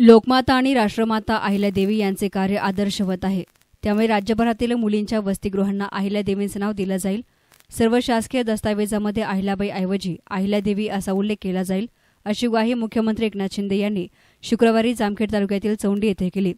लोकमाता आणि राष्ट्रमाता अहिल्यादेवी यांचे कार्य आदर्शवत आहे. त्यामुळे राज्यभरातील मुलींच्या वसतिगृहांना अहिल्यादेवींचं नाव दिलं जाईल. सर्व शासकीय दस्तावेजामध्ये अहिल्याबाईऐवजी अहिल्यादेवी असा उल्लेख केला जाईल अशी ग्वाही मुख्यमंत्री एकनाथ शिंदे यांनी शुक्रवारी जामखेड तालुक्यातील चौंडी येथे केली.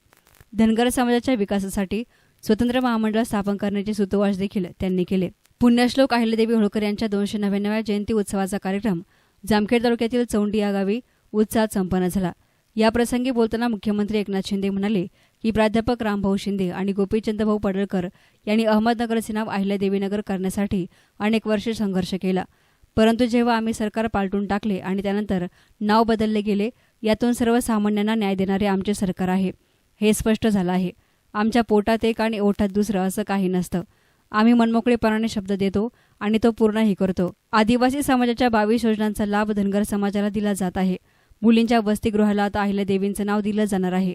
धनगर समाजाच्या विकासासाठी स्वतंत्र महामंडळ स्थापन करण्याचे सुतोवाच देखील त्यांनी केले. पुण्यश्लोक अहिल्यादेवी होळकर यांच्या दोनशे नव्याण्णव्या जयंती उत्सवाचा कार्यक्रम जामखेड तालुक्यातील चौंडी या गावी उत्साहात संपन्न झाला. याप्रसंगी बोलताना मुख्यमंत्री एकनाथ शिंदे म्हणाले की प्राध्यापक रामभाऊ शिंदे आणि गोपीचंदभाऊ पडळकर यांनी अहमदनगरचे नाव अहिल्यादेवीनगर करण्यासाठी अनेक वर्षे संघर्ष केला. परंतु जेव्हा आम्ही सरकार पालटून टाकले आणि त्यानंतर नाव बदलले गेले यातून सर्वसामान्यांना न्याय देणारे आमचे सरकार आहे. हे स्पष्ट झालं आहे. आमच्या पोटात एक आणि ओठात दुसरं असं काही नसतं. आम्ही मनमोकळेपणाने शब्द देतो आणि तो पूर्णही करतो. आदिवासी समाजाच्या बावीस योजनांचा लाभ धनगर समाजाला दिला जात आहे. मुलींच्या वसतिगृहाला आता अहिल्यादेवींचं नाव दिलं जाणार आहे.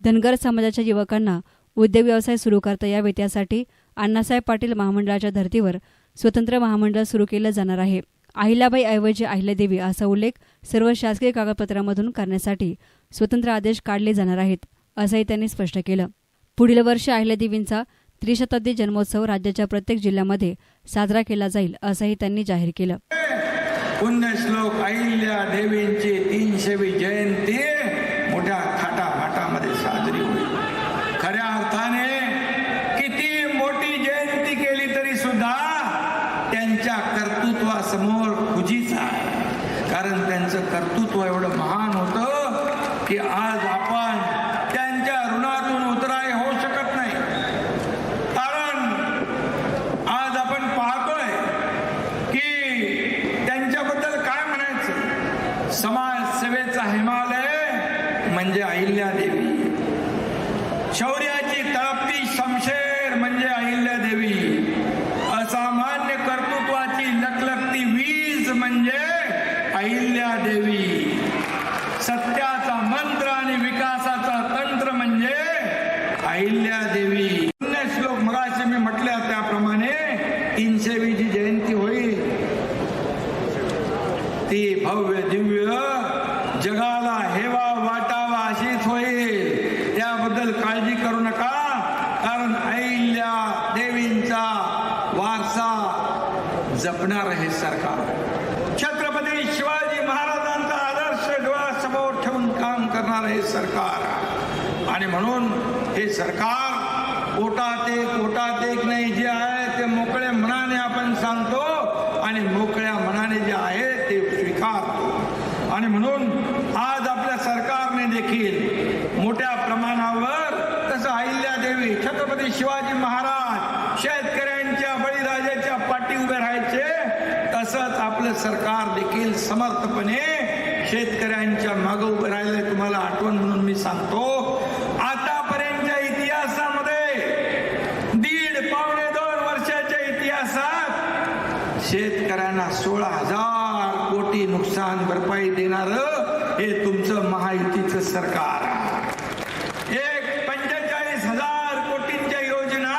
धनगर समाजाच्या युवकांना उद्योग व्यवसाय सुरू करता यावेत यासाठी अण्णासाहेब पाटील महामंडळाच्या धर्तीवर स्वतंत्र महामंडळ सुरू केलं जाणार आहे. अहिल्याबाई ऐवजी अहिल्यादेवी असा उल्लेख सर्व शासकीय कागदपत्रांमधून करण्यासाठी स्वतंत्र आदेश काढले जाणार आहेत असंही त्यांनी स्पष्ट केलं. पुढील वर्षी अहिल्यादेवींचा त्रिशताब्दी जन्मोत्सव राज्याच्या प्रत्येक जिल्ह्यामध्ये साजरा केला जाईल असंही त्यांनी जाहीर केलं. पुण्यश्लोक अहिल्या देवींची तीनशेवी जयंती मोठ्या थाटामाटामध्ये साजरी होईल. खऱ्या अर्थाने किती मोठी जयंती केली तरी सुद्धा त्यांच्या कर्तृत्वासमोर खुजीच आहे. कारण त्यांचं कर्तृत्व एवढं महान होतं की आज आपण त्यांच्या ऋणातून उतराय होऊ शकत नाही कारण आज आपण पाहतोय की त्यांच्याबद्दल काय म्हणायचं समाजसेवेचा हिमालय म्हणजे अहिल्यादेवी शौर्याची तळपती शमशेर म्हणजे अहिल्यादेवी असामान्य कर्तृत्वाची लखलखती वीज म्हणजे अहिल्यादेवी सत्याचा मंत्र आणि विकासाचा तंत्र म्हणजे अहिल्यादेवी पुण्यश्लोक मगाशी मी म्हटल्या त्याप्रमाणे तीनशेवी जी जयंती होईल ती भव्य दिव्य जगाला हेवा वाटावा अशीच होईल त्याबद्दल काळजी करू नका कारण अहिल्या देवींचा वारसा जपणार हे सरकार. छत्रपती शिवाजी महाराजांचा आदर्श डोळ्यासमोर ठेवून काम करणार हे सरकार. आणि म्हणून हे सरकार कोटात एक कोटात एक नाही जे आहे ते मोकळ्या मनाने आपण सांगतो आणि मोकळ्या मनाने जे आहे म्हणून आज आपल्या सरकारने देखील मोठ्या प्रमाणावर तसं अहिल्यादेवी छत्रपती शिवाजी महाराज शेतकऱ्यांच्या बळीराजाच्या पाठी उभे राहायचे तसंच आपलं सरकार देखील समर्थपणे शेतकऱ्यांच्या मागं उभं राहिलंय तुम्हाला आठवण म्हणून मी सांगतो आतापर्यंतच्या इतिहासामध्ये दीड पावणे दोन वर्षाच्या इतिहासात शेतकऱ्यांना सोळा हजार कोटी नुकसान भरपाई देणार हे तुमचं महायुतीचं सरकार आहे. एक पंचेचाळीस हजार कोटींच्या योजना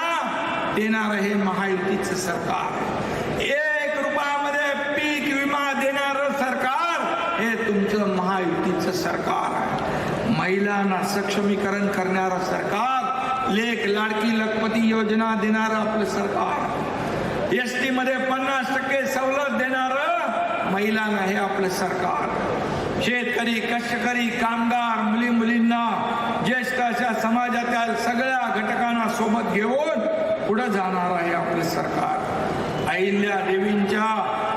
हे महायुतीचं सरकार. एक रुपयामध्ये पीक विमा देणार सरकार हे तुमचं महायुतीचं सरकार आहे. महिलांना सक्षमीकरण करणारं सरकार लेख लाडकी लखपती योजना देणारं आपलं सरकार. एस टी मध्ये पन्नास टक्के सवलत देणारं महिलांना हे आपलं सरकार. शेतकरी कष्टकरी कामगार मुली मुलींना ज्येष्ठ अशा समाजातील सगळ्या घटकांना सोबत घेऊन पुढे जाणार आहे आपले सरकार. अहिल्या देवींच्या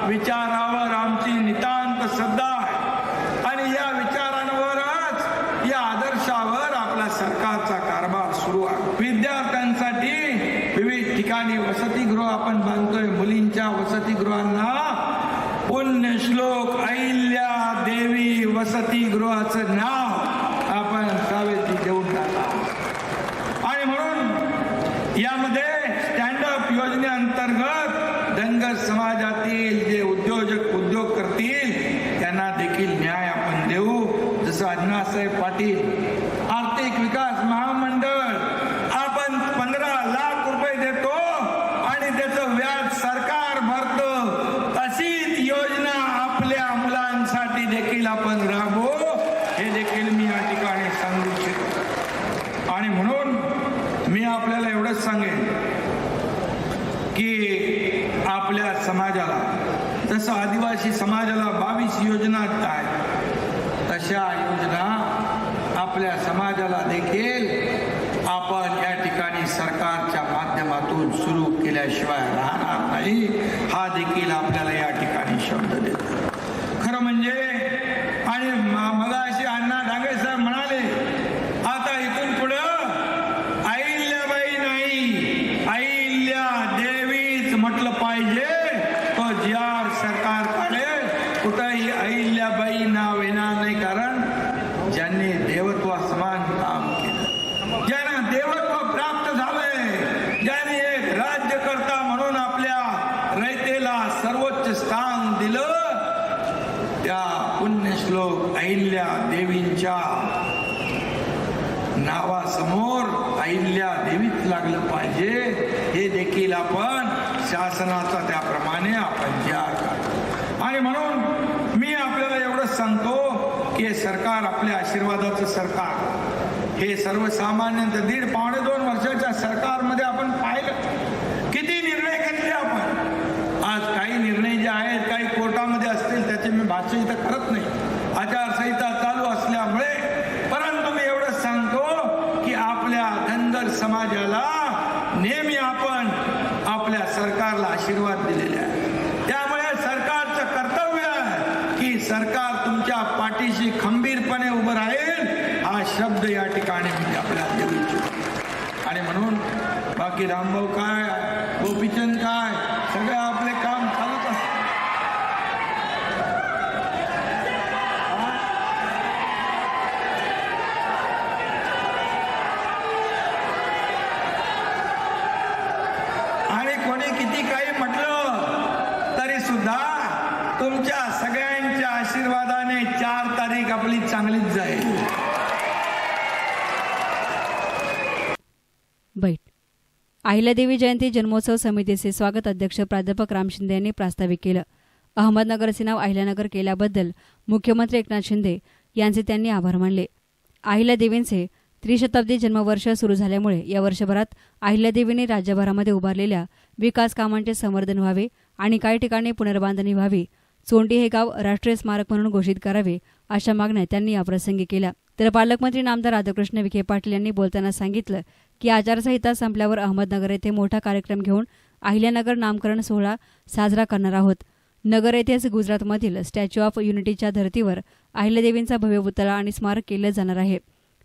विचारावर आमची नितांत श्रद्धा आहे. आणि या विचारांवरच या आदर्शावर आपला सरकारचा कारभार सुरू आहे. विद्यार्थ्यांसाठी विविध ठिकाणी वसतिगृह आपण बांधतोय. मुलींच्या वसतिगृहांना पुण्यश्लोक अहिल्या देवी वसतिगृहाचं नाव योजनेअंतर्गत धनगर समाजातील जे उद्योजक उद्योग करतील त्यांना देखील न्याय आपण देऊ. जसं अण्णासाहेब पाटील आर्थिक विकास महामंडळ आपण पंधरा लाख रुपये देतो आणि त्याचं व्याज सरकार भरतं तशीच योजना आपल्या मुलांसाठी देखील आपण राबवू हे देखील मी या ठिकाणी सांगू इच्छितो आणि म्हणून मी आपल्याला एवढंच सांगेन की आपल्या समाजाला जसं आदिवासी समाजाला बावीस योजना काय? तशा योजना आपल्या समाजाला देखील आपण या ठिकाणी सरकारच्या माध्यमातून सुरू केल्याशिवाय राहणार नाही. हा देखील आपल्याला या ठिकाणी शब्द देतो खरं म्हणजे आणि मला अशी अण्णा डांगे साहेब म्हणाले आता इथून पुढं अहिल्याबाई नाही अहिल्या देवीच म्हटलं पाहिजे तो जी आर सरकार काढेल कुठंही अहिल्याबाई नाव येणार नाही कारण ज्यांनी देवत्व समान काम केलं. ज्यांना देवत्व प्राप्त झालंय ज्यांनी एक राज्यकर्ता म्हणून आपल्या रयतेला सर्वोच्च स्थान दिलं त्या पुण्यश्लोक अहिल्या देवींच्या नावासमोर अहिल्या देवीच लागलं पाहिजे. हे देखील आपण शासनाचा त्याप्रमाणे आपण जी आर आणि म्हणून सांगतो की हे सरकार आपल्या आशीर्वादाचं सरकार. हे सर्वसामान्य दीड पावणे दोन वर्षाच्या सरकारमध्ये आपण पाहिलं. किती निर्णय घेतले आपण? आज काही निर्णय जे आहेत काही कोर्टामध्ये असतील त्याचे मी भाष्य इथं करत नाही. आचारसंहिता चालू असल्यामुळे परंतु मी एवढंच सांगतो की आपल्या धनगर समाजाला नेहमी आपण आपल्या सरकारला आशीर्वाद दिलेले आहे त्यामुळे सरकारचं कर्तव्य आहे की सरकार तुमच्या पाठीशी खंबीरपणे उभं राहील हा शब्द या आपल्या देऊ इच्छितो आणि म्हणून बाकी रामभाऊ काय गोपीचंद काय सगळे आपले काम चालत असतात. आणि कोणी किती काही म्हटलं तरी सुद्धा तुमच्या सगळ्यांच्या आशीर्वादाने चार तारीख आपली चांगलीच जाईल. बैठ. अहिल्यादेवी जयंती जन्मोत्सव समितीचे स्वागत अध्यक्ष प्राध्यापक राम शिंदे यांनी प्रास्ताविक केलं. अहमदनगरचे नाव अहिल्यानगर केल्याबद्दल मुख्यमंत्री एकनाथ शिंदे यांचे त्यांनी आभार मानले. अहिल्यादेवींचे त्रिशताब्दी जन्मवर्ष सुरू झाल्यामुळे या वर्षभरात अहिल्यादेवीने राज्यभरामध्ये उभारलेल्या विकास कामांचे संवर्धन व्हावे आणि काही ठिकाणी पुनर्बांधणी व्हावी चोंडी हे गाव राष्ट्रीय स्मारक म्हणून घोषित करावे अशा मागण्या त्यांनी याप्रसंगी केल्या. तर पालकमंत्री नामदार राधाकृष्ण विखे पाटील यांनी बोलताना सांगितलं की आचारसंहिता संपल्यावर अहमदनगर येथे मोठा कार्यक्रम घेऊन अहिल्यानगर नामकरण सोहळा साजरा करणार आहोत. नगर येथेच गुजरातमधील स्टॅच्यू ऑफ युनिटीच्या धर्तीवर अहिल्यादेवींचा भव्य पुतळा आणि स्मारक केलं जाणार आहे.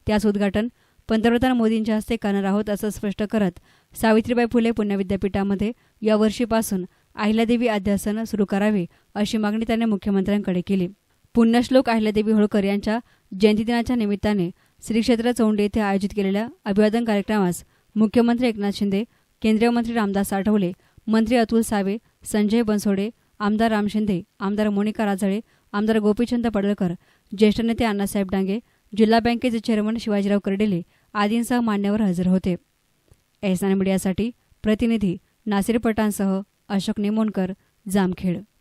त्याच उद्घाटन पंतप्रधान मोदींच्या हस्ते करणार आहोत असं स्पष्ट करत सावित्रीबाई फुले पुणे विद्यापीठामध्ये यावर्षीपासून अहिल्यादेवी अध्यासन सुरू करावे अशी मागणी त्याने मुख्यमंत्र्यांकडे केली. पुण्यश्लोक अहिल्यादेवी होळकर यांच्या जयंतीदिनाच्या निमित्ताने श्री क्षेत्र चौंडी येथे आयोजित केलेल्या अभिवादन कार्यक्रमास मुख्यमंत्री एकनाथ शिंदे केंद्रीय मंत्री रामदास आठवले मंत्री अतुल सावे संजय बनसोडे आमदार राम शिंदे आमदार मोनिका राजळे आमदार गोपीचंद पडळकर ज्येष्ठ नेते अण्णासाहेब डांगे जिल्हा बँकेचे चेअरमन शिवाजीराव कर्डिले आदींसह मान्यवर हजर होते. एसआन मीडियासाठी प्रतिनिधी नासिर पटांसह अशोक निमोणकर जामखेड.